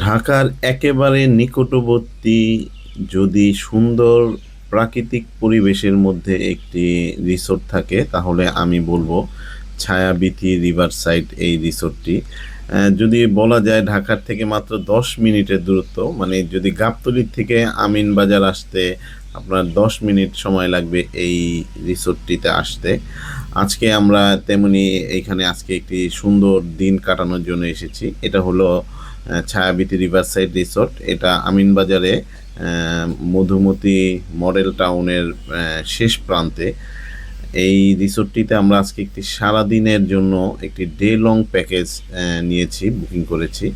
ঢাকার একেবারে নিকটবর্তী, যদি সুন্দর প্রাকৃতিক পরিবেশের মধ্যে একটি রিসোর্ট থাকে, তাহলে আমি বলব ছায়াবীথি রিভার সাইড এই রিসোর্টটি। যদি বলা যায় ঢাকার থেকে মাত্র দশ মিনিটের দূরত্ব মানে যদি গাবতলির থেকে আমিন বাজার আসতে আপনার দশ মিনিট সময় লাগবে এই রিসোর্টটিতে আসতে। আজকে আমরা তেমনি এইখানে আজকে একটি সুন্দর দিন কাটানোর জন্য এসেছি। এটা হলো আহ, ছায়াবীথি রিভার সাইড রিসোর্ট। এটা আমিনবাজারে মধুমতি মডেল টাউনের শেষ প্রান্তে। এই রিসোর্টটিতে আমরা আজকে একটি সারা দিনের জন্য একটি ডে লং প্যাকেজ নিয়েছি বুকিং করেছি।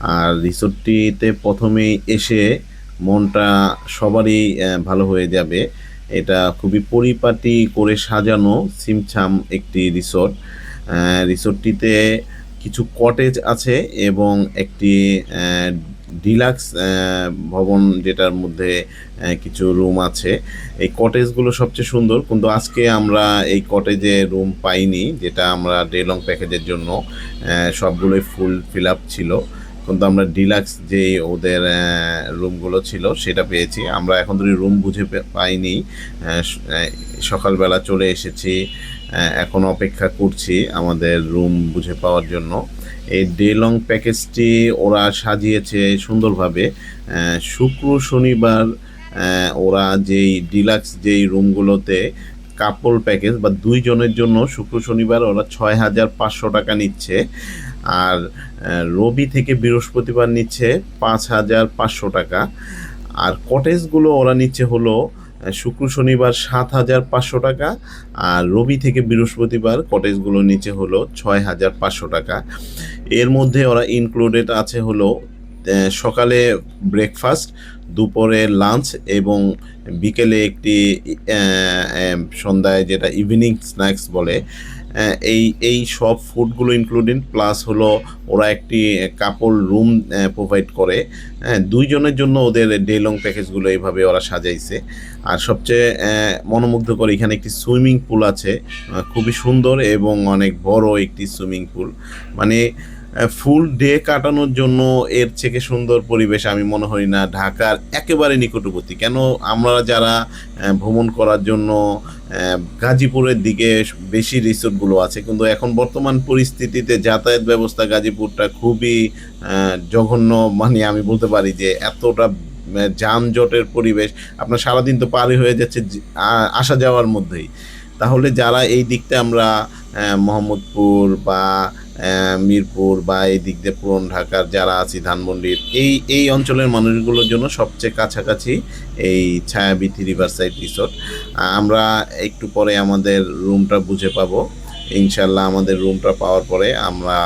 আর রিসোর্টটিতে প্রথমেই এসে মনটা সবারই ভালো হয়ে যাবে। এটা খুবই পরিপাটি করে সাজানো সিমছাম একটি রিসোর্ট। রিসোর্টটিতে কিছু কটেজ আছে এবং একটি ডিলাক্স ভবন যেটার মধ্যে কিছু রুম আছে। এই কটেজগুলো সবচেয়ে সুন্দর, কিন্তু আজকে আমরা এই কটেজে রুম পাইনি, যেটা আমরা ডে লং প্যাকেজের জন্য সবগুলোই ফুল ফিল আপ ছিল। কিন্তু আমরা ডিলাক্স যে ওদের রুমগুলো ছিল সেটা পেয়েছি। আমরা এখন ধরে রুম বুঝে পাইনি। সকালবেলা চলে এসেছি। এখন অপেক্ষা করছি আমাদের রুম বুঝে পাওয়ার জন্য। এই ডে লং প্যাকেজটি ওরা সাজিয়েছে সুন্দরভাবে। শুক্র, শনিবার ওরা যেই ডিলাক্স যেই রুমগুলোতে কাপল প্যাকেজ বা দুইজনের জন্য শুক্র, শনিবার ওরা ছয় হাজার পাঁচশো টাকা নিচ্ছে। আর রবি থেকে বৃহস্পতিবার নিচ্ছে পাঁচ হাজার পাঁচশো টাকা। আর কটেজগুলো ওরা নিচ্ছে হলো শুক্র, শনিবার সাত হাজার পাঁচশো টাকা, আর রবি থেকে বৃহস্পতিবার কটেজগুলো নিচে হলো ছয় হাজার পাঁচশো টাকা। এর মধ্যে ওরা ইনক্লুডেড আছে হলো সকালে ব্রেকফাস্ট দুপুরে লাঞ্চ এবং বিকেলে একটি সন্ধ্যায় যেটা ইভিনিং স্ন্যাক্স বলে এই এই সব ফুডগুলো ইনক্লুডিং প্লাস হলো ওরা একটি কাপড় রুম প্রোভাইড করে। দুইজনের জন্য ওদের ডে লং প্যাকেজগুলো এইভাবে ওরা সাজাইছে। আর সবচেয়ে মনোমুগ্ধকর এখানে একটি সুইমিং পুল আছে খুবই সুন্দর এবং অনেক বড় একটি সুইমিং পুল মানে ফুল ডে কাটানোর জন্য এর থেকে সুন্দর পরিবেশ আমি মনে করি না। ঢাকার একেবারে নিকটবর্তী। কেন আমরা যারা ভ্রমণ করার জন্য গাজীপুরের দিকে বেশি রিসোর্টগুলো আছে, কিন্তু এখন বর্তমান পরিস্থিতিতে যাতায়াত ব্যবস্থা গাজীপুরটা খুবই জঘন্য। মানে আমি বলতে পারি যে এতটা যানজটের পরিবেশ। আপনার সারাদিন তো পারই হয়ে যাচ্ছে আসা যাওয়ার মধ্যেই। তাহলে যারা এই দিকটা আমরা মোহাম্মদপুর বা মিরপুর বা এই দিক দিয়ে পুরন ঢাকার যারা আছি ধানমন্ডির, এই এই অঞ্চলের মানুষগুলোর জন্য সবচেয়ে কাছাকাছি এই ছায়াবীথি রিভার সাইড রিসোর্ট আমরা একটু পরে আমাদের রুমটা বুঝে পাবো। ইনশাল্লাহ আমাদের রুমটা পাওয়ার পরে আমরা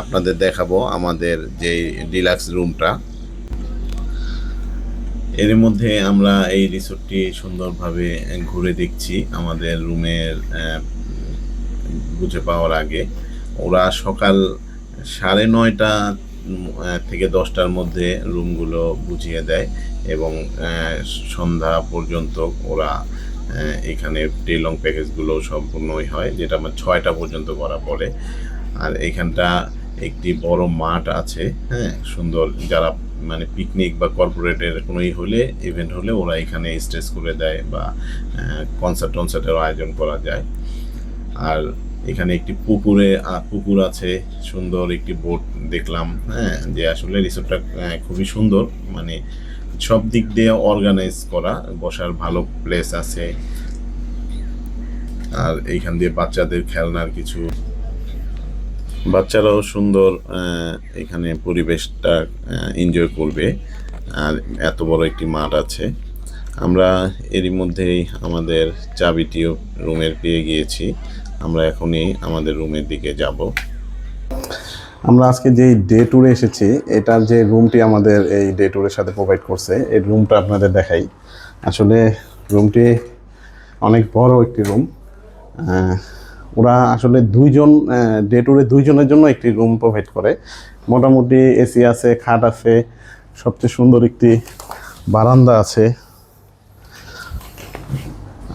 আপনাদের দেখাবো আমাদের যে ডিলাক্স রুমটা। এর মধ্যে আমরা এই রিসোর্টটি সুন্দরভাবে ঘুরে দেখছি আমাদের রুমের বুঝে পাওয়ার আগে। ওরা সকাল সাড়ে নয়টা থেকে দশটার মধ্যে রুমগুলো বুঝিয়ে দেয় এবং সন্ধ্যা পর্যন্ত ওরা এখানে ডে লং প্যাকেজগুলো সম্পূর্ণই হয়, যেটা আমার ছয়টা পর্যন্ত করা পড়ে। আর এখানটা একটি বড় মাঠ আছে হ্যাঁ সুন্দর যারা মানে পিকনিক বা কর্পোরেটের কোনো ই হলে ইভেন্ট হলে ওরা এখানে স্টেজ করে দেয় বা কনসার্ট টনসার্টের আয়োজন করা যায়। আর এখানে একটি পুকুরে পুকুর আছে, সুন্দর একটি বোট দেখলাম হ্যাঁ যে আসলে রিসোর্টটা খুবই সুন্দর মানে সব দিক দিয়ে অর্গানাইজ করা, বসার ভালো প্লেস আছে। আর এইখান দিয়ে বাচ্চাদের খেলনার কিছু বাচ্চারাও সুন্দর এখানে পরিবেশটা এনজয় করবে। আর এত বড় একটি মাঠ আছে। আমরা এরই মধ্যেই আমাদের চাবিটিও রুমের পেয়ে গিয়েছি। আমরা এখনই আমাদের রুমের দিকে যাব। আমরা আজকে যেই ডে ট্যুরে এসেছি, এটার যে রুমটি আমাদের এই ডে ট্যুরের সাথে প্রোভাইড করছে, এই রুমটা আপনাদের দেখাই। আসলে রুমটি অনেক বড় একটি রুম ওরা আসলে দুইজন ডে ট্যুরে দুইজনের জন্য একটি রুম প্রোভাইড করে। মোটামুটি এসি আছে, খাট আছে, সবচেয়ে সুন্দর একটি বারান্দা আছে।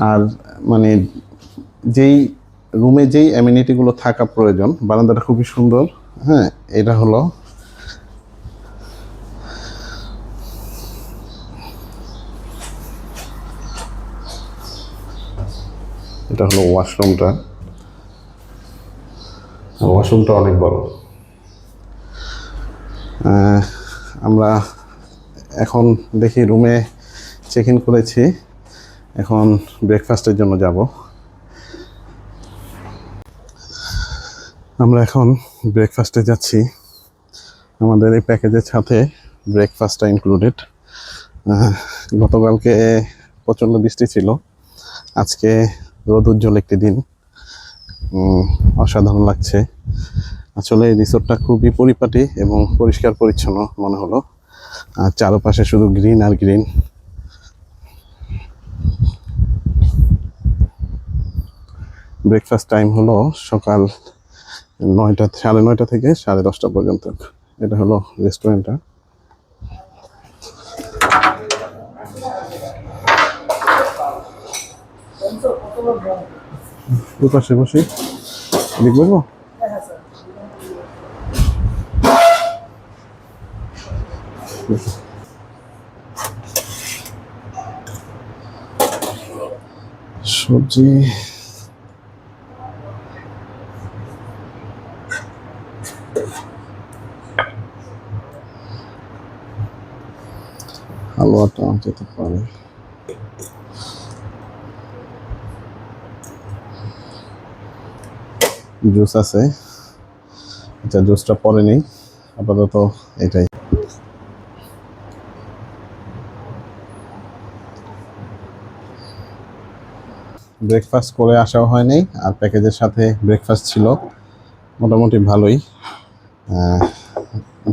আর মানে যেই রুমে যেই অ্যামিনিটিগুলো থাকা প্রয়োজন বারান্দাটা খুবই সুন্দর হ্যাঁ এটা হলো এটা হলো ওয়াশরুমটা ওয়াশরুমটা অনেক বড়। আমরা এখন দেখি রুমে চেক ইন করেছি এখন ব্রেকফাস্টের জন্য যাব। আমরা এখন ব্রেকফাস্টে যাচ্ছি। আমাদের এই প্যাকেজের সাথে ব্রেকফাস্টটা ইনক্লুডেড গতকালকে প্রচণ্ড বৃষ্টি ছিল। আজকে রোদ উজ্জ্বল একটি দিন। অসাধারণ লাগছে। আসলে এই রিসোর্টটা খুবই পরিপাটি এবং পরিষ্কার পরিচ্ছন্ন মনে হলো। আর চারপাশে শুধু গ্রিন আর গ্রিন ব্রেকফাস্ট টাইম হলো সকাল নয়টা সাড়ে নয়টা থেকে সাড়ে দশটা পর্যন্ত। এটা হলো রেস্টুরেন্টটা। পাশে বসি। এদিক সবজি যেতে পারে। জুস আছে। আচ্ছা জুসটা পরে নেই। আপাতত এটাই। ব্রেকফাস্ট করে আসাও হয়নি, আর প্যাকেজের সাথে ব্রেকফাস্ট ছিল। মোটামুটি ভালোই।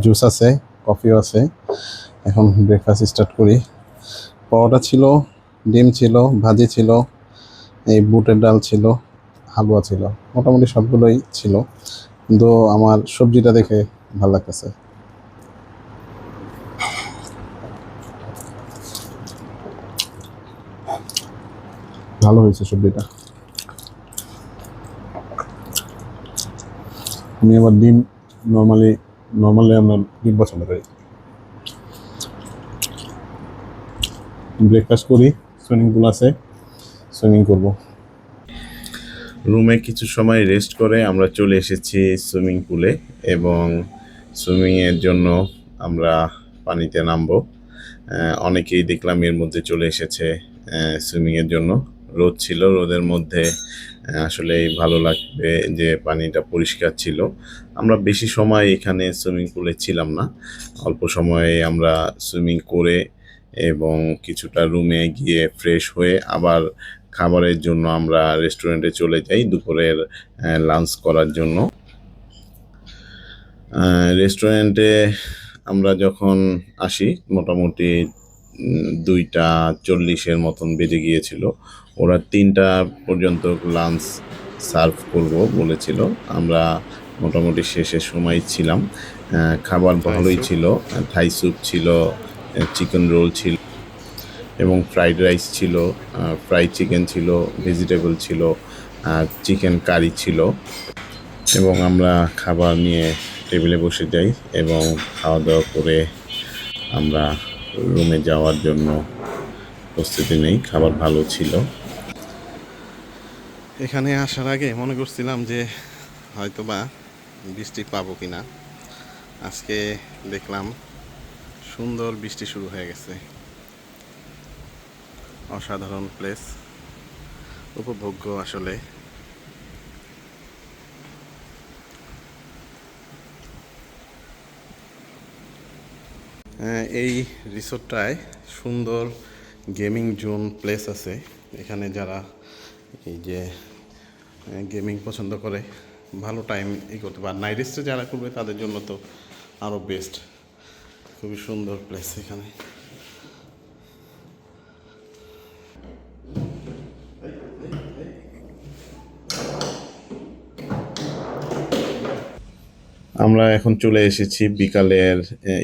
জুস আছে, কফিও আছে। এখন ব্রেকফাস্ট স্টার্ট করি। পরোটা ছিল, ডিম ছিল, ভাজি ছিল, এই বুটের ডাল ছিল, হালুয়া ছিল, মোটামুটি সবগুলোই ছিল। কিন্তু আমার সবজিটা দেখে ভালো লাগতেছে। ভালো হয়েছে সবজিটা। আমি আবার ডিম নর্মালি নর্মালি আমরা ডিম পছন্দ করি। ব্রেকফাস্ট করি সুইমিং পুল আছে সুইমিং করব। রুমে কিছু সময় রেস্ট করে আমরা চলে এসেছি সুইমিং পুলে এবং সুইমিংয়ের জন্য আমরা পানিতে নামবো। অনেকেই দেখলাম এর মধ্যে চলে এসেছে সুইমিংয়ের জন্য। রোদ ছিল, রোদের মধ্যে আসলে ভালো লাগবে যে পানিটা পরিষ্কার ছিল। আমরা বেশি সময় এখানে সুইমিং পুলে ছিলাম না। অল্প সময়ে আমরা সুইমিং করে এবং কিছুটা রুমে গিয়ে ফ্রেশ হয়ে আবার খাবারের জন্য আমরা রেস্টুরেন্টে চলে যাই দুপুরের লাঞ্চ করার জন্য। রেস্টুরেন্টে আমরা যখন আসি মোটামুটি দুইটা চল্লিশের মতন বেজে গিয়েছিল। ওরা তিনটা পর্যন্ত লাঞ্চ সার্ভ করব বলেছিল। আমরা মোটামুটি শেষের সময় ছিলাম। খাবার ভালোই ছিল থাই স্যুপ ছিল চিকেন রোল ছিল, এবং ফ্রাইড রাইস ছিল ফ্রাইড চিকেন ছিল ভেজিটেবল ছিল আর চিকেন কারি ছিল, এবং আমরা খাবার নিয়ে টেবিলে বসে যাই, এবং খাওয়া দাওয়া করে আমরা রুমে যাওয়ার জন্য প্রস্তুতি নেই, খাবার ভালো ছিল। এখানে আসার আগে মনে করছিলাম যে হয়তো বা বৃষ্টি পাবো কিনা। আজকে দেখলাম সুন্দর বৃষ্টি শুরু হয়ে গেছে। অসাধারণ প্লেস উপভোগ্য আসলে। হ্যাঁ, এই রিসোর্টটায় সুন্দর গেমিং জোন প্লেস আছে। এখানে যারা এই যে গেমিং পছন্দ করে ভালো টাইম ই করতে পারে। নাইট স্টে যারা করবে তাদের জন্য তো আরও বেস্ট খুবই সুন্দর প্লেস এখানে। আমরা এখন চলে এসেছি বিকালের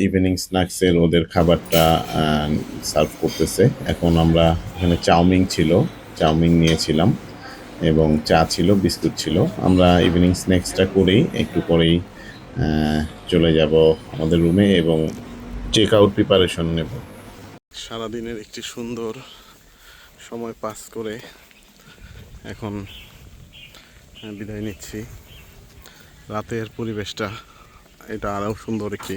ইভিনিং স্ন্যাক্সের ওদের খাবারটা সার্ভ করতেছে। এখন আমরা এখানে চাউমিন ছিল, চাউমিন নিয়েছিলাম এবং চা ছিল, বিস্কুট ছিল। আমরা ইভিনিং স্ন্যাক্সটা করেই একটু পরেই চলে যাব আমাদের রুমে এবং চেক আউট প্রিপারেশন নেব। সারাদিনের একটি সুন্দর সময় পাস করে এখন বিদায় নিচ্ছি। রাতের পরিবেশটা এটা আরও সুন্দর একটি।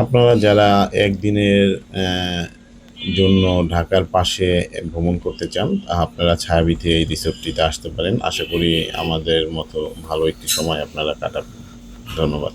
আপনারা যারা একদিনের জন্য ঢাকার পাশে ভ্রমণ করতে চান আপনারা ছায়াবিতে এই রিসোর্টটিতে আসতে পারেন। আশা করি আমাদের মতো ভালো একটি সময় আপনারা কাটাবেন। ধন্যবাদ।